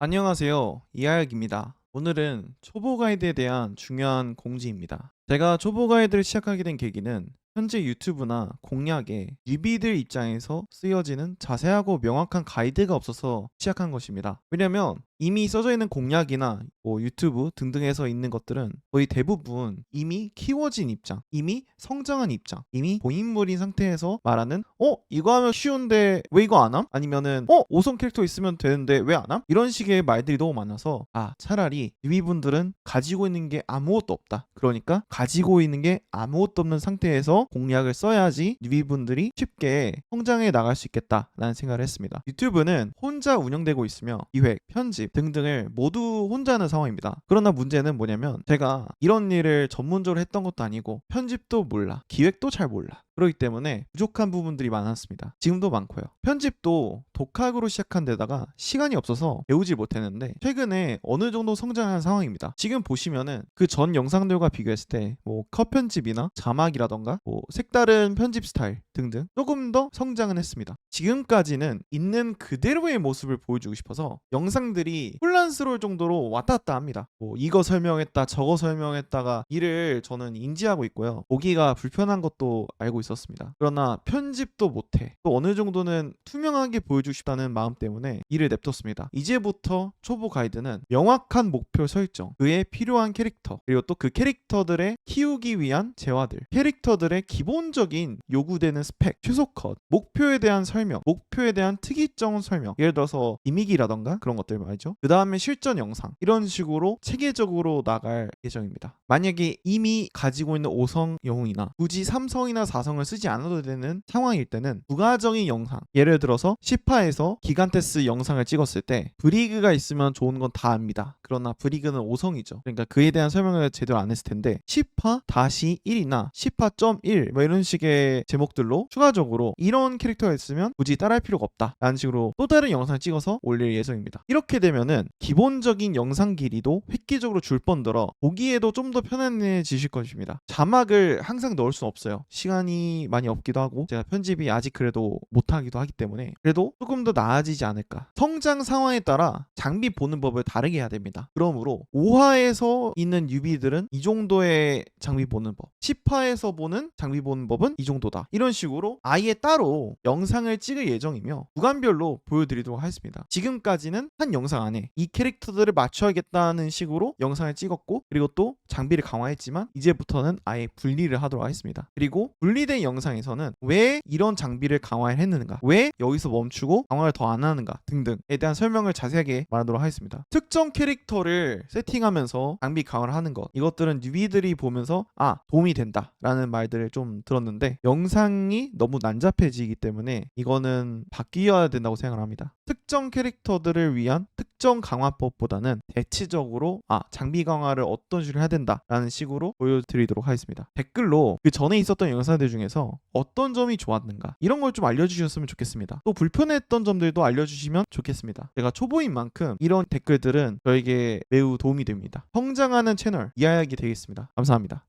안녕하세요. 이하혁입니다. 오늘은 초보 가이드에 대한 중요한 공지입니다. 제가 초보 가이드를 시작하게 된 계기는 현재 유튜브나 공략에 뉴비들 입장에서 쓰여지는 자세하고 명확한 가이드가 없어서 시작한 것입니다. 왜냐면 이미 써져 있는 공략이나 뭐 유튜브 등등에서 있는 것들은 거의 대부분 이미 키워진 입장, 이미 성장한 입장, 이미 고인물인 상태에서 말하는 어 이거 하면 쉬운데 왜 이거 안 함? 아니면은 어 5성 캐릭터 있으면 되는데 왜 안 함? 이런 식의 말들이 너무 많아서 아 차라리 뉴비분들은 가지고 있는 게 아무것도 없다. 그러니까 가지고 있는 게 아무것도 없는 상태에서 공략을 써야지 뉴비분들이 쉽게 성장해 나갈 수 있겠다라는 생각을 했습니다. 유튜브는 혼자 운영되고 있으며 기획, 편집 등등을 모두 혼자 하는 상황입니다. 그러나 문제는 뭐냐면 제가 이런 일을 전문적으로 했던 것도 아니고 편집도 몰라, 기획도 잘 몰라. 그렇기 때문에 부족한 부분들이 많았습니다. 지금도 많고요. 편집도 독학으로 시작한 데다가 시간이 없어서 배우지 못했는데 최근에 어느 정도 성장한 상황입니다. 지금 보시면은 그 전 영상들과 비교했을 때 뭐 컷 편집이나 자막이라던가 뭐 색다른 편집 스타일 등등 조금 더 성장은 했습니다. 지금까지는 있는 그대로의 모습을 보여주고 싶어서 영상들이 혼란스러울 정도로 왔다 갔다 합니다. 뭐 이거 설명했다 저거 설명했다가 이를 저는 인지하고 있고요. 보기가 불편한 것도 알고 있었습니다. 그러나 편집도 못해. 또 어느 정도는 투명하게 보여주고 싶다는 마음 때문에 이를 냅뒀습니다. 이제부터 초보 가이드는 명확한 목표 설정, 그에 필요한 캐릭터, 그리고 또 그 캐릭터들의 키우기 위한 재화들, 캐릭터들의 기본적인 요구되는 스펙, 최소 컷, 목표에 대한 설명, 목표에 대한 특이점 설명, 예를 들어서 이미기라던가 그런 것들 말이죠. 그 다음에 실전 영상 이런 식으로 체계적으로 나갈 예정입니다. 만약에 이미 가지고 있는 5성 영웅이나 굳이 3성이나 4성을 쓰지 않아도 되는 상황일 때는 부가적인 영상 예를 들어서 10화에서 기간테스 영상을 찍었을 때 브리그가 있으면 좋은 건 다 압니다. 그러나 브리그는 5성이죠. 그러니까 그에 대한 설명을 제대로 안 했을 텐데 10화 다시 1이나 10화.1 뭐 이런 식의 제목들로 추가적으로 이런 캐릭터가 있으면 굳이 따라할 필요가 없다 라는 식으로 또 다른 영상을 찍어서 올릴 예정입니다. 이렇게 되면은 기본적인 영상 길이도 획기적으로 줄 뻔더러 보기에도 좀 더 편안해지실 것입니다. 자막을 항상 넣을 수는 없어요. 시간이 많이 없기도 하고 제가 편집이 아직 그래도 못하기도 하기 때문에 그래도 조금 더 나아지지 않을까. 성장 상황에 따라 장비 보는 법을 다르게 해야 됩니다. 그러므로 5화에서 있는 유비들은 이 정도의 장비 보는 법, 10화에서 보는 장비 보는 법은 이 정도다. 이런 식으로 아예 따로 영상을 찍을 예정이며 구간별로 보여드리도록 하겠습니다. 지금까지는 한 영상 안에 이 캐릭터들을 맞춰야겠다는 식으로 영상을 찍었고 그리고 또 장비를 강화했지만 이제부터는 아예 분리를 하도록 하겠습니다. 그리고 분리된 영상에서는 왜 이런 장비를 강화를 했는가, 왜 여기서 멈추고 강화를 더 안 하는가 등등에 대한 설명을 자세하게 말하도록 하겠습니다. 특정 캐릭터를 세팅하면서 장비 강화를 하는 것 이것들은 뉴비들이 보면서 아 도움이 된다라는 말들을 좀 들었는데 영상 이 너무 난잡해지기 때문에 이거는 바뀌어야 된다고 생각을 합니다. 특정 캐릭터들을 위한 특정 강화법보다는 대체적으로 아 장비 강화를 어떤 식으로 해야 된다라는 식으로 보여드리도록 하겠습니다. 댓글로 그 전에 있었던 영상들 중에서 어떤 점이 좋았는가 이런 걸 좀 알려주셨으면 좋겠습니다. 또 불편했던 점들도 알려주시면 좋겠습니다. 제가 초보인 만큼 이런 댓글들은 저에게 매우 도움이 됩니다. 성장하는 채널 이하약이 되겠습니다. 감사합니다.